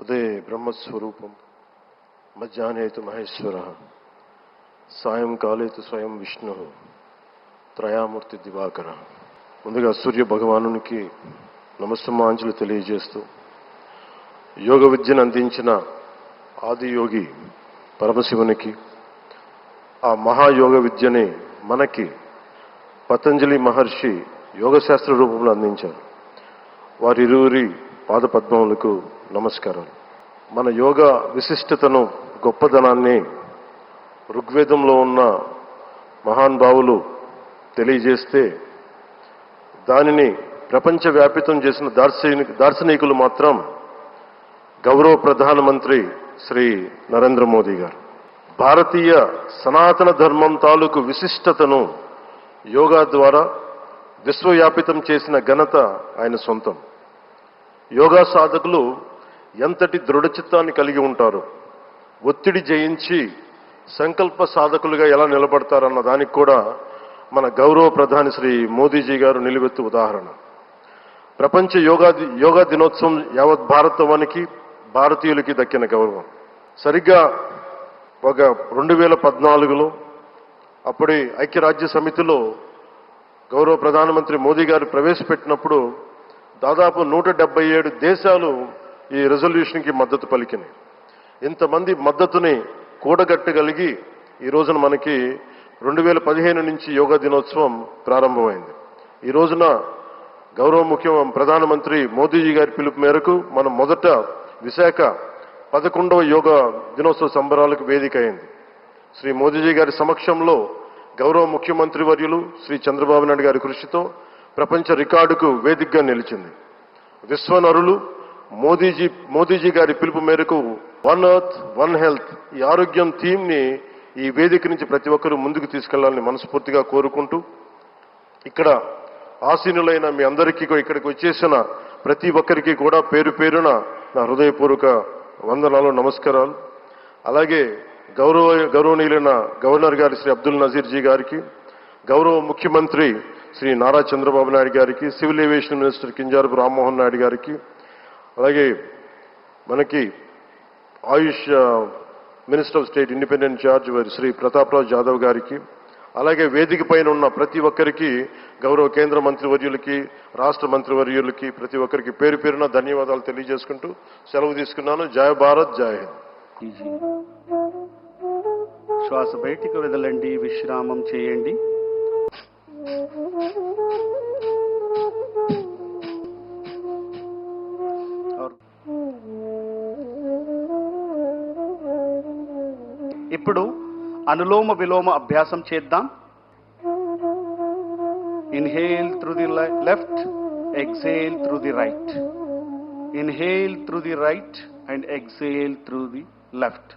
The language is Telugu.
ఉదయ బ్రహ్మస్వరూపం మధ్యాహ్నేతు మహేశ్వర. సాయంకాలే స్వయం విష్ణు. త్రయామూర్తి దివాకర. ముందుగా సూర్య భగవానునికి నమస్తమాంజలు తెలియజేస్తూ యోగ విద్యను అందించిన ఆదియోగి పరమశివునికి ఆ మహాయోగ విద్యని మనకి పతంజలి మహర్షి యోగశాస్త్ర రూపంలో అందించారు. వారిరువురి పాద పద్మములకు నమస్కారాలు. మన యోగ విశిష్టతను గొప్పదనాన్ని ఋగ్వేదంలో ఉన్న మహానుభావులు తెలియజేస్తే దానిని ప్రపంచవ్యాపితం చేసిన దార్శనిక దార్శనికులు మాత్రం గౌరవ ప్రధానమంత్రి శ్రీ నరేంద్ర మోదీ గారు. భారతీయ సనాతన ధర్మం తాలూకు విశిష్టతను యోగా ద్వారా విశ్వవ్యాపితం చేసిన ఘనత ఆయన సొంతం. యోగా సాధకులు ఎంతటి దృఢచిత్తాన్ని కలిగి ఉంటారు? ఒత్తిడి జయించి సంకల్ప సాధకులుగా ఎలా నిలబడతారన్న దానికి కూడా మన గౌరవ ప్రధాని శ్రీ మోదీజీ గారు నిలువెత్తు ఉదాహరణ. ప్రపంచ యోగా యోగా దినోత్సవం యావత్ భారతవానికి భారతీయులకి దక్కిన గౌరవం. సరిగ్గా ఒక రెండు వేల పద్నాలుగులో అప్పటి ఐక్యరాజ్య సమితిలో గౌరవ ప్రధానమంత్రి మోదీ గారు ప్రవేశపెట్టినప్పుడు దాదాపు నూట డెబ్బై ఏడు దేశాలు ఈ రెజల్యూషన్కి మద్దతు పలికినాయి ఇంతమంది మద్దతుని కూడగట్టగలిగి ఈ రోజున మనకి రెండు వేల పదిహేను నుంచి యోగా దినోత్సవం ప్రారంభమైంది. ఈ రోజున గౌరవ ముఖ్య ప్రధానమంత్రి మోదీజీ గారి పిలుపు మేరకు మనం మొదట విశాఖ పదకొండవ యోగా దినోత్సవ సంబరాలకు వేదిక అయింది. శ్రీ మోదీజీ గారి సమక్షంలో గౌరవ ముఖ్యమంత్రి వర్యులు శ్రీ చంద్రబాబు నాయుడు గారి కృషితో ప్రపంచ రికార్డుకు వేదికగా నిలిచింది. విశ్వనరులు మోదీజీ మోదీజీ గారి పిలుపు మేరకు వన్ ఎర్త్ వన్ హెల్త్ ఈ ఆరోగ్యం థీమ్ని ఈ వేదిక నుంచి ప్రతి ఒక్కరూ ముందుకు తీసుకెళ్ళాలని మనస్ఫూర్తిగా కోరుకుంటూ ఇక్కడ ఆసీనులైన మీ అందరికీ ఇక్కడికి వచ్చేసిన ప్రతి ఒక్కరికి కూడా పేరు పేరున నా హృదయపూర్వక వందనాలు నమస్కారాలు. అలాగే గౌరవ గౌరవనీయులైన గవర్నర్ గారి శ్రీ అబ్దుల్ నజీర్ జీ గారికి గౌరవ ముఖ్యమంత్రి శ్రీ నారా చంద్రబాబు నాయుడు గారికి civil aviation minister Kinjarapu Rammohan Naidu గారికి అలాగే మనకి Ayush minister of state independent charge వారి శ్రీ ప్రతాప్రాజ్ జాదవ్ గారికి అలాగే వేదిక పైన ఉన్న ప్రతి ఒక్కరికి గౌరవ కేంద్ర మంత్రివర్యులకి రాష్ట్ర మంత్రివర్యులకి ప్రతి ఒక్కరికి పేరు పేరున ధన్యవాదాలు తెలియజేసుకుంటూ సెలవు తీసుకున్నాను. జయ భారత్ జయ హింద్. శ్వాస బయటికి వదలండి విశ్రామం చేయండి. ఇప్పుడు అనులోమ విలోమ అభ్యాసం చేద్దాం. Inhale through the left exhale through the right inhale through the right and exhale through the left